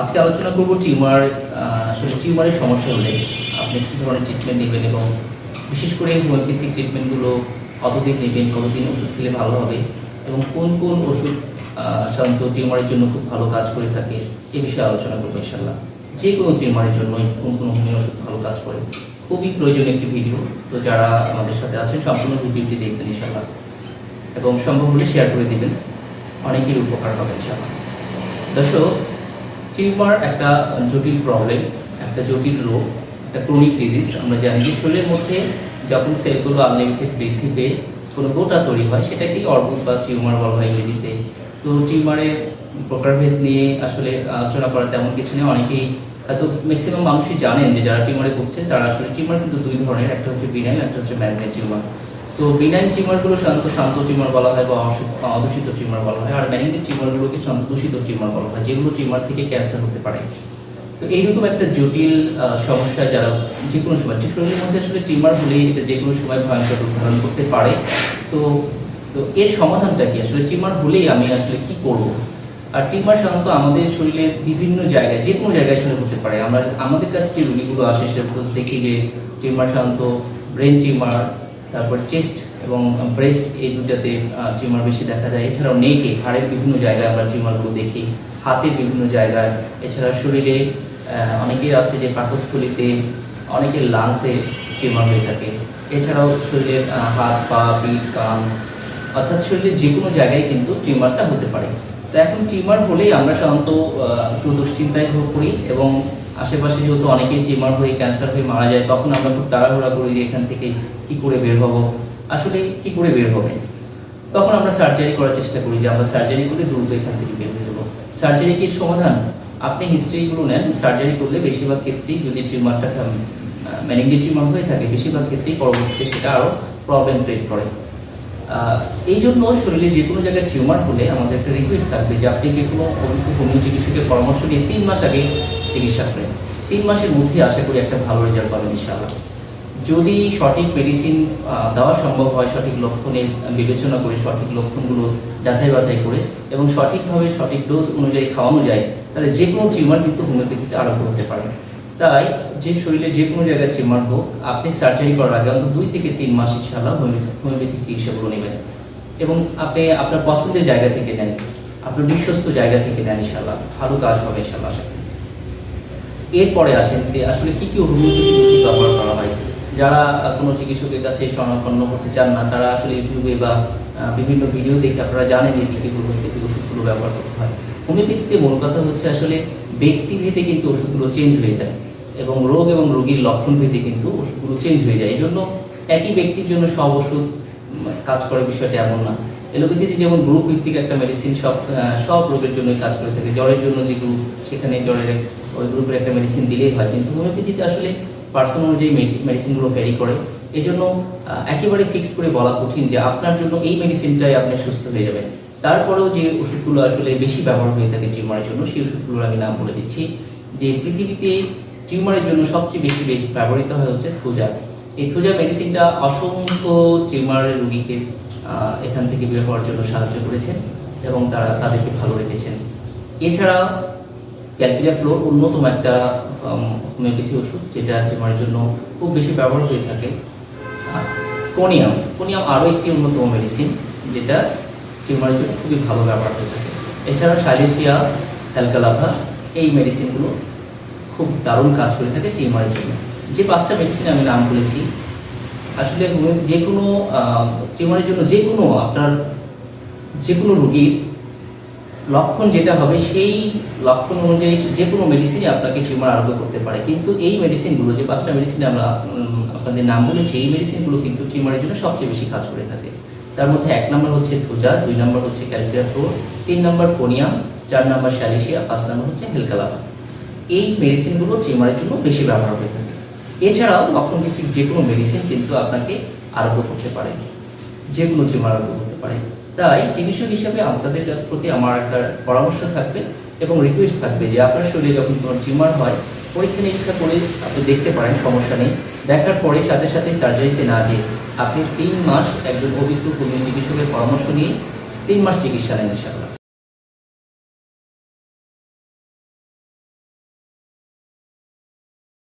আজকে আলোচনা করব টিউমার আসলে টিউমারের সমস্যা হলে আপনি কী ধরনের ট্রিটমেন্ট নেবেন এবং বিশেষ করে হোমিওপ্যাথিক ট্রিটমেন্টগুলো কতদিন নেবেন, কতদিন ওষুধ খেলে ভালো হবে এবং কোন কোন ওষুধ সাধারণত টিউমারের জন্য খুব ভালো কাজ করে থাকে এ বিষয়ে আলোচনা করব ইনশাল্লাহ যে কোনো টিউমারের জন্যই কোন কোন হোমিও ওষুধ ভালো কাজ করে। খুবই প্রয়োজনীয় একটি ভিডিও তো যারা আমাদের সাথে আছেন সম্পূর্ণ ভিডিওটি দেখবেন ইনশাল্লাহ এবং সম্ভব হলে শেয়ার করে দেবেন। অনেকের উপকার হবে ইনশাল্লাহ দর্শক টিউমার একটা জটিল প্রবলেম একটা জটিল রোগ, একটা ক্রনিক ডিজিজ আমরা জানি যে শরীরের মধ্যে যখন সেলগুলো আনলিমিটেড বৃদ্ধি পেয়ে কোনো গোটা তৈরি হয়, সেটাকেই অর্বুদ বা টিউমার বলা হয় ইংরেজিতে। তো টিউমারের প্রকারভেদ নিয়ে আসলে আলোচনা করা তেমন কিছু নেই। অনেকেই হয়তো ম্যাক্সিমাম মানুষই জানেন যে যারা টিউমারে ভুগছেন, তারা আসলে টিউমার কিন্তু দুই ধরনের, একটা হচ্ছে বিনাইন একটা হচ্ছে ম্যাগনেট টিউমার তো বিনাইন টিউমারগুলো সাধারণত শান্ত টিউমার বলা হয় বা অদূষিত টিউমার বলা হয়, আর ম্যাগনেটিক টিউমারগুলোকে দূষিত টিউমার বলা হয়, যেগুলো টিউমার থেকে ক্যান্সার হতে পারে। তো এইরকম একটা জটিল সমস্যা যারা যে কোনো সময় শরীরের মধ্যে আসলে টিউমার হলেই এটা যে কোনো সময় ভয়ঙ্কর রূপ ধারণ করতে পারে। তো তো এর সমাধানটা কি? আসলে টিউমার হলেই আমি আসলে কি করব? আর টিউমার সাধারণত আমাদের শরীরের বিভিন্ন জায়গায় যে কোনো জায়গায় আসলে হতে পারে। আমরা, আমাদের কাছে যে রুগীগুলো আসে, সেগুলো দেখি যে টিউমার সাধারণত ব্রেন টিউমার তারপর চেস্ট এবং ব্রেস্ট এই দুটাতে টিউমার বেশি দেখা যায়। এছাড়াও নেকে হাড়ের বিভিন্ন জায়গায় আমরা টিউমারগুলো দেখি। হাতের বিভিন্ন জায়গায়। এছাড়া শরীরে আহ, অনেকের আছে যে পাকস্থলিতে অনেকের লাংসে টিউমার হয়ে থাকে। এছাড়াও শরীরের হাত পা পিঠ কান অর্থাৎ শরীরের যে কোনো জায়গায় কিন্তু টিউমারটা হতে পারে। তো এখন টিউমার হলেই আমরা সাধারণত একটু দুশ্চিন্তায় ভোগ করি এবং আশেপাশে যেহেতু অনেকেই টিউমার হয়ে ক্যান্সার হয়ে মারা যায়, তখন আমরা খুব তাড়াহুড়া করি যে এখান থেকে কি করে বের হব? আসলে কি করে বের হবে? তখন আমরা সার্জারি করার চেষ্টা করি যে আমরা সার্জারি করে দ্রুত এখান থেকে বের হয়ে যাব। সার্জারি কি সমাধান? আপনি হিস্ট্রিগুলো নেন সার্জারি করলে বেশিরভাগ ক্ষেত্রেই যদি টিউমারটা ম্যানিঙ্গি টিউমার হয়ে থাকে, বেশিরভাগ ক্ষেত্রেই পরবর্তীতে সেটা আরও প্রবলেম ক্রিয়েট করে। এই জন্য শরীরে যে কোনো জায়গায় টিউমার হলে আমাদের একটা রিকোয়েস্ট থাকবে যে আপনি যে কোনো হোমিও চিকিৎসকের পরামর্শ নিয়ে তিন মাস আগে চিকিৎসা করেন। তিন মাসের মধ্যে আশা করি একটা ভালো রেজাল্ট পাবেন ইনশাআল্লাহ। যদি সঠিক মেডিসিন দেওয়া সম্ভব হয়, সঠিক লক্ষণের বিবেচনা করে, সঠিক লক্ষণগুলো যাচাই বাছাই করে এবং সঠিকভাবে সঠিক ডোজ অনুযায়ী খাওয়ানো যায়, তাহলে যে কোনো টিউমার কিন্তু হোমিওপ্যাথিতে আরোগ্য হতে পারে তাই যে শরীরে যে কোনো জায়গায় টিউমার হোক, আপনি সার্জারি করার আগে অন্তত দুই থেকে তিন মাস ইনশাআল্লাহ হোমিওপ্যাথি চিকিৎসাগুলো নেবেন এবং আপনি আপনার পছন্দের জায়গা থেকে নেন, আপনার বিশ্বস্ত জায়গা থেকে নেন ইনশাআল্লাহ ভালো কাজ হবে করি। এরপরে আসেন যে আসলে কি কি হোমিওপ্যাথি ওষুধ ব্যবহার করা হয়? যারা কোনো চিকিৎসকের কাছে শরণাপন্ন করতে চান না, তারা আসলে ইউটিউবে বা বিভিন্ন ভিডিও দেখে আপনারা জানেন যে কী কী হোমিওপ্যাথিক ওষুধগুলো ব্যবহার করতে হয়। হোমিওপ্যাথিতে মূল কথা হচ্ছে আসলে ব্যক্তিভেদে কিন্তু ওষুধগুলো চেঞ্জ হয়ে যায় এবং রোগ এবং রোগীর লক্ষণ ভেদে কিন্তু ওষুধগুলো চেঞ্জ হয়ে যায়। এই জন্য একই ব্যক্তির জন্য সব ওষুধ কাজ করে বিষয়টা এমন না। এলোপ্যাথিতে যেমন গ্রুপ ভিত্তিক একটা মেডিসিন সব সব রোগের জন্যই কাজ করে থাকে। জ্বরের জন্য যে গ্রুপ সেখানে জ্বরের ওই গ্রুপের একটা মেডিসিন দিলেই হয়। কিন্তু হোমিওপ্যাথিতে আসলে পার্সোনাল অনুযায়ী মেডিসিনগুলো ভ্যারি করে। এই জন্য একেবারে ফিক্সড করে বলা কঠিন যে আপনার জন্য এই মেডিসিনটাই আপনি সুস্থ হয়ে যাবেন। তারপরেও যে ওষুধগুলো আসলে বেশি ব্যবহার হয়ে থাকে টিউমারের জন্য, সেই ওষুধগুলোর আমি নাম বলে দিচ্ছি। যে পৃথিবীতে টিউমারের জন্য সবচেয়ে বেশি ব্যবহৃত হয় হচ্ছে থুজা। থুজা মেডিসিনটা অসংখ্য টিউমারের রুগীকে এখান থেকে বের হওয়ার জন্য সাহায্য করেছেন এবং তারা তাদেরকে ভালো রেখেছেন। এছাড়া ক্যালপিয়া ফ্লোর অন্যতম একটা হোমিওপ্যাথি ওষুধ যেটা টিউমারের জন্য খুব বেশি ব্যবহার হয়ে থাকে। কোনিয়াম কোনিয়াম আরও একটি অন্যতম মেডিসিন যেটা টিউমারের জন্য খুবই ভালো ব্যবহার হয়ে থাকে। এছাড়া সাইলেসিয়া অ্যালকালাভা এই মেডিসিনগুলো খুব দারুণ কাজ করে থাকে টিউমারের জন্য। যে পাঁচটা মেডিসিন আমি নাম বলেছি, আসলে যে কোনো টিউমারের জন্য যে কোনো আপনার যে কোনো রোগীর লক্ষণ যেটা হবে, সেই লক্ষণ অনুযায়ী যে কোনো মেডিসিনই আপনাকে টিউমার আরোগ্য করতে পারে। কিন্তু এই মেডিসিনগুলো যে পাঁচটা মেডিসিন আমরা আপনাদের নাম বলেছি, এই মেডিসিনগুলো কিন্তু টিউমারের জন্য সবচেয়ে বেশি কাজ করে থাকে। তার মধ্যে এক নম্বর হচ্ছে থুজা দুই নম্বর হচ্ছে ক্যালকুলাফ্লোর তিন নম্বর কোনিয়াম চার নম্বর স্যালিসিয়া পাঁচ নম্বর হচ্ছে হেলকালাভা এই মেডিসিনগুলো টিউমারের জন্য বেশি ব্যবহার হয়ে থাকে। এছাড়াও লক্ষণ ভিত্তিক যে কোনো মেডিসিন কিন্তু আপনাকে আরোগ্য করতে পারে যে কোনো টিউমার আরোগ্য করতে পারে। তাই চিকিৎসক হিসাবে আপনাদের প্রতি আমার একটা পরামর্শ থাকবে এবং রিকোয়েস্ট থাকবে যে আপনার শরীরে যখন কোনো টিউমার হয়, পরীক্ষা নিরীক্ষা করে আপনি দেখতে পারেন, সমস্যা নেই। দেখার পরে সাথে সাথে সার্জারিতে না যেয়ে আপনি তিন মাস একজন অভিজ্ঞ হোমিও চিকিৎসকের পরামর্শ নিয়ে তিন মাস চিকিৎসা নেন ইনশাআল্লাহ।